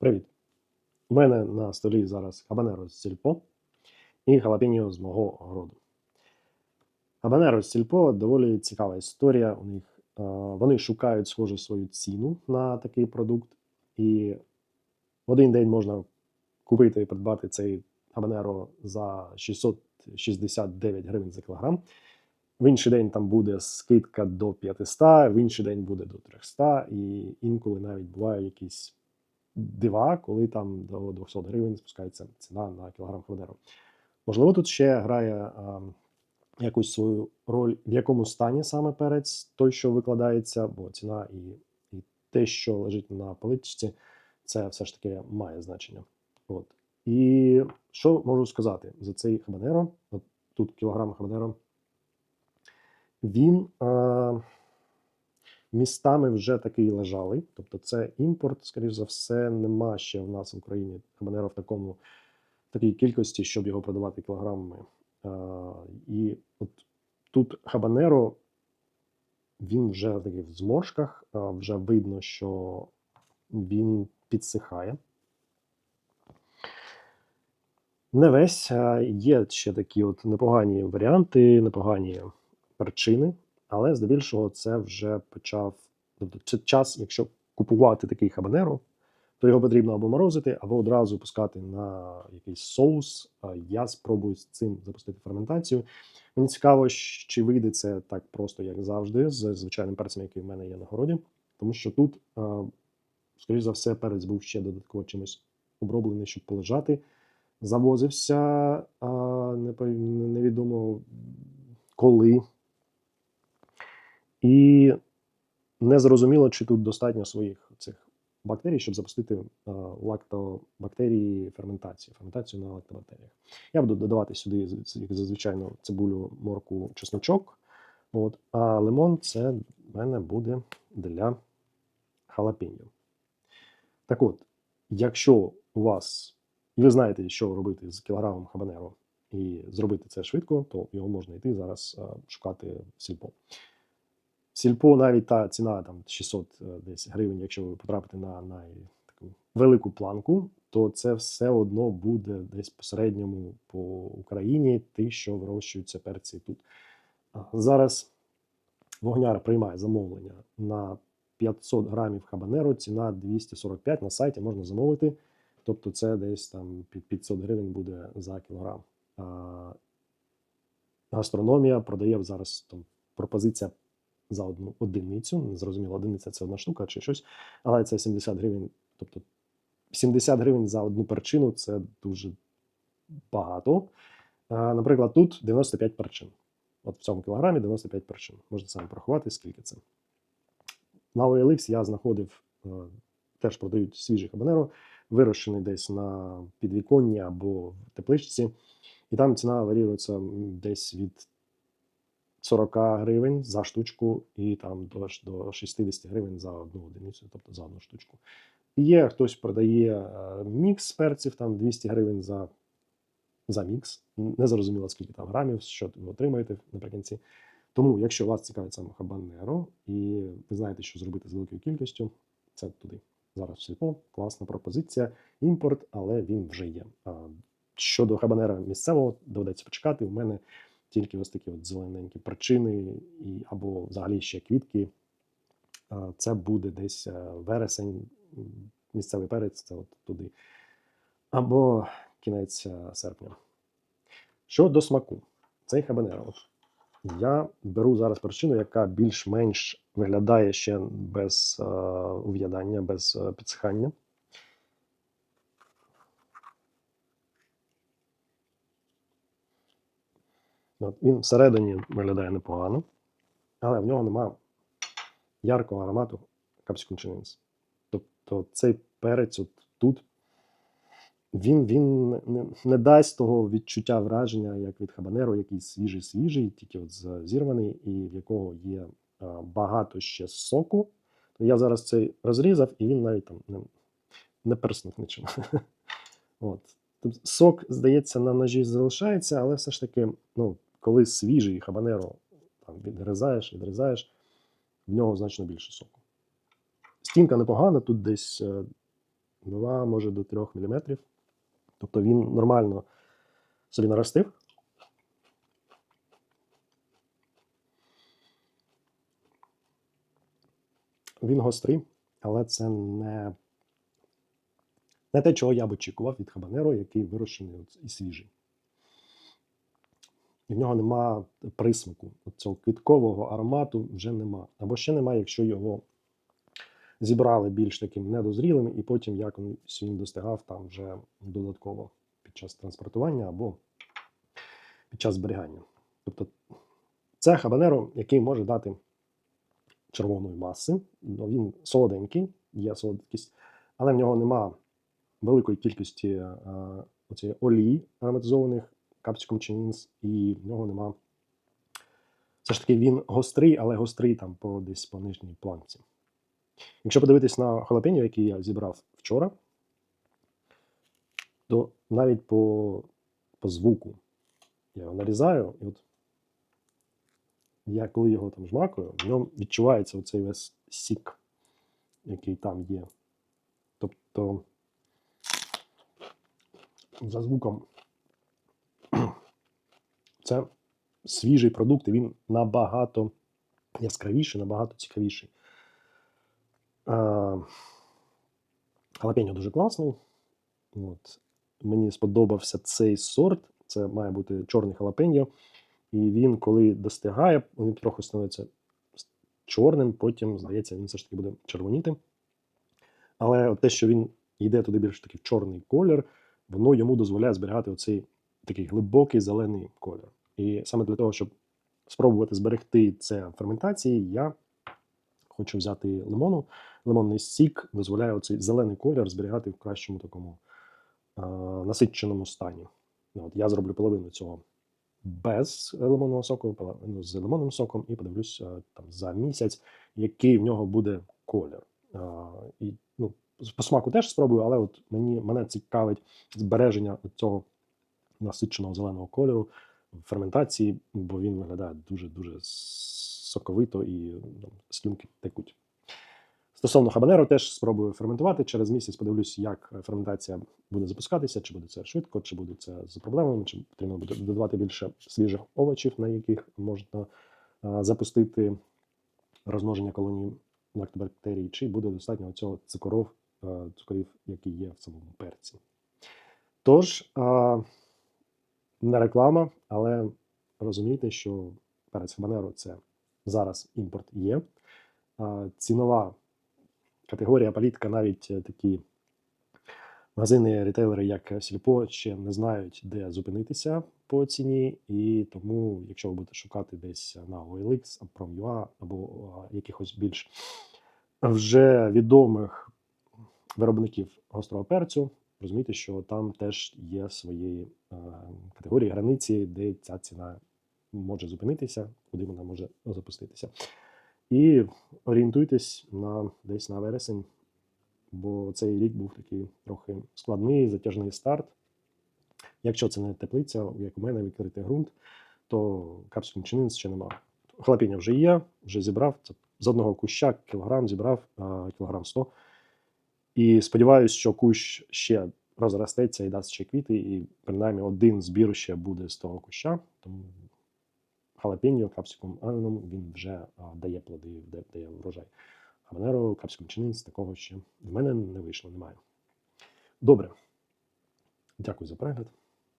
Привіт! У мене на столі зараз хабанеро з сільпо і халапеньо з мого городу. Хабанеро з сільпо доволі цікава історія. У них е, вони шукають схоже свою ціну на такий продукт, і в один день можна купити і придбати цей хабанеро за 669 гривень за кілограм. В інший день там буде скидка до 500, в інший день буде до 300, і інколи навіть бувають якісь дива, коли там до 200 гривень спускається ціна на кілограм хабанеро. Можливо, тут ще грає а, якусь свою роль, в якому стані саме перець, той, що викладається, бо ціна і, і те, що лежить на поличці, це все ж таки має значення. От. І що можу сказати за цей хабанеро? От тут кілограм хабанеро. Він е, містами вже такий лежалий. Тобто це імпорт, скоріш за все, нема ще в нас в Україні хабанеро в такому такій кількості, щоб його продавати кілограмами. Е, і от тут хабанеро, він вже такий в зморшках, е, вже видно, що він підсихає. Не весь а є ще такі от непогані варіанти, непогані причини, але здебільшого це вже почав. Тобто, це час, якщо купувати такий хабанеро, то його потрібно або морозити, або одразу пускати на якийсь соус. Я спробую з цим запустити ферментацію. Мені цікаво, чи вийде це так просто, як завжди, з звичайним перцем, який в мене є на городі, тому що тут, скоріш за все, перець був ще додатково чимось оброблений, щоб полежати. Завозився невідомо коли. І не зрозуміло, чи тут достатньо своїх цих бактерій, щоб запустити а, лактобактерії ферментацію, ферментацію на лактобактеріях. Я буду додавати сюди, як зазвичай, цибулю, морку, чесночок. От, А лимон це в мене буде для халапеньо. Так от, якщо у вас, і ви знаєте, що робити з кілограмом хабанеро, і зробити це швидко, то його можна йти зараз а, шукати в сільпо. Сільпо навіть та ціна там 600 десь гривень, якщо ви потрапите на, на таку велику планку, то це все одно буде десь по середньому по Україні, ті, що вирощуються перці тут. Зараз вогняр приймає замовлення на 500 грамів хабанеро, ціна 245 на сайті можна замовити. Тобто це десь там під 500 гривень буде за кілограм. А, Гастрономія продає зараз там пропозиція за одну одиницю. Незрозуміло, одиниця це одна штука чи щось, але це 70 гривень. Тобто 70 гривень за одну перчину це дуже багато. Наприклад, тут 95 перчин. От в цьому кілограмі 95 перчин. Можете самі порахувати, скільки це. На OLX я знаходив, теж продають свіжий хабанеро, вирощений десь на підвіконні або в тепличці. І там ціна варіюється десь від 40 гривень за штучку, і там до, до 60 гривень за одну одиницю, тобто за одну штучку. Є хтось продає мікс перців, там 200 гривень за за мікс. Не зрозуміло, скільки там грамів, що ви отримаєте наприкінці. Тому, якщо вас цікавить саме хабанеро, і ви знаєте, що зробити з великою кількістю, це туди. Зараз сільпо, класна пропозиція, імпорт, але він вже є. Щодо хабанера місцевого, доведеться почекати. У мене тільки ось такі от зелененькі причини, і, або взагалі ще квітки. Це буде десь вересень, місцевий перець, це от туди. Або кінець серпня. Що до смаку, цей хабанеро. Я беру зараз причину, яка більш-менш виглядає ще без е, ув'ядання, без е, підсихання. От, Він всередині виглядає непогано, але в нього нема яркого аромату капсикум Тобто цей перець от тут він він не, не дасть того відчуття враження, як від хабанеро, який свіжий, свіжий, тільки от зірваний, і в якого є а, багато ще соку. Я зараз цей розрізав, і він навіть там не не перснув нічим. От. Сок, здається, на ножі залишається, але все ж таки, ну, коли свіжий хабанеро там, відгризаєш, відрізаєш, в нього значно більше соку. Стінка непогана, тут десь 2, може до 3 мм. Тобто він нормально собі наростив. Він гострий, але це не, не те, чого я б очікував від хабанеро, який вирощений і свіжий. В нього нема присмаку. Цього квіткового аромату вже нема. Або ще нема, якщо його зібрали більш таким недозрілим, і потім якось він достигав там вже додатково під час транспортування або під час зберігання. Тобто це хабанеро, який може дати червоної маси. Ну, Він солоденький, є солодкість, але в нього нема великої кількості е, олії ароматизованих капсикум чинінс, і в нього нема. Все ж таки він гострий, але гострий там по десь по нижній планці. Якщо подивитись на халапеньо, який я зібрав вчора, то навіть по, по звуку я його нарізаю, і от я коли його там жмакую, в ньому відчувається оцей весь сік, який там є. Тобто за звуком це свіжий продукт, і він набагато яскравіший, набагато цікавіший. Халапеньо дуже класний. От. Мені сподобався цей сорт. Це має бути чорний халапеньо. І він, коли достигає, він трохи становиться чорним, потім, здається, він все ж таки буде червоніти. Але те, що він йде туди більш такий в чорний колір, воно йому дозволяє зберігати оцей такий глибокий зелений колір. І саме для того, щоб спробувати зберегти це в ферментації, я хочу взяти лимону. Лимонний сік дозволяє оцей зелений колір зберігати в кращому такому а, насиченому стані. Ну, От Я зроблю половину цього без лимонного соку, половину з лимонним соком, і подивлюсь а, там за місяць, який в нього буде колір. А, і, ну, по смаку теж спробую, але от мені мене цікавить збереження цього насиченого зеленого кольору в ферментації, бо він виглядає дуже-дуже соковито і ну, слюнки текуть. Стосовно хабанеро, теж спробую ферментувати. Через місяць подивлюсь, як ферментація буде запускатися, чи буде це швидко, чи буде це з проблемами, чи потрібно буде додавати більше свіжих овочів, на яких можна а, запустити розмноження колоній лактобактерій, чи буде достатньо цього цукоров, а, цукорів, які є в самому перці. Тож, а, не реклама, але розумійте, що перець хабанеро це зараз імпорт є. Цінова категорія політика, навіть е, такі магазини, ретейлери, як Сільпо, ще не знають, де зупинитися по ціні. І тому, якщо ви будете шукати десь на OLX, Prom.ua або якихось більш вже відомих виробників гострого перцю, розумійте, що там теж є свої е, категорії, границі, де ця ціна може зупинитися, куди вона може запуститися. І орієнтуйтесь на десь на вересень, бо цей рік був такий трохи складний, затяжний старт. Якщо це не теплиця, як у мене відкритий ґрунт, то капсуль чинин ще нема. Хлопіння вже є, вже зібрав. З одного куща кілограм зібрав, а, кілограм 100. І сподіваюся, що кущ ще розростеться і дасть ще квіти, і принаймні один збір ще буде з того куща. Тому халапеньо, капсикум ананум, він вже а, дає плоди, дає, врожай. Хабанеро, капсикум чининс, такого ще в мене не вийшло, немає. Добре. Дякую за перегляд.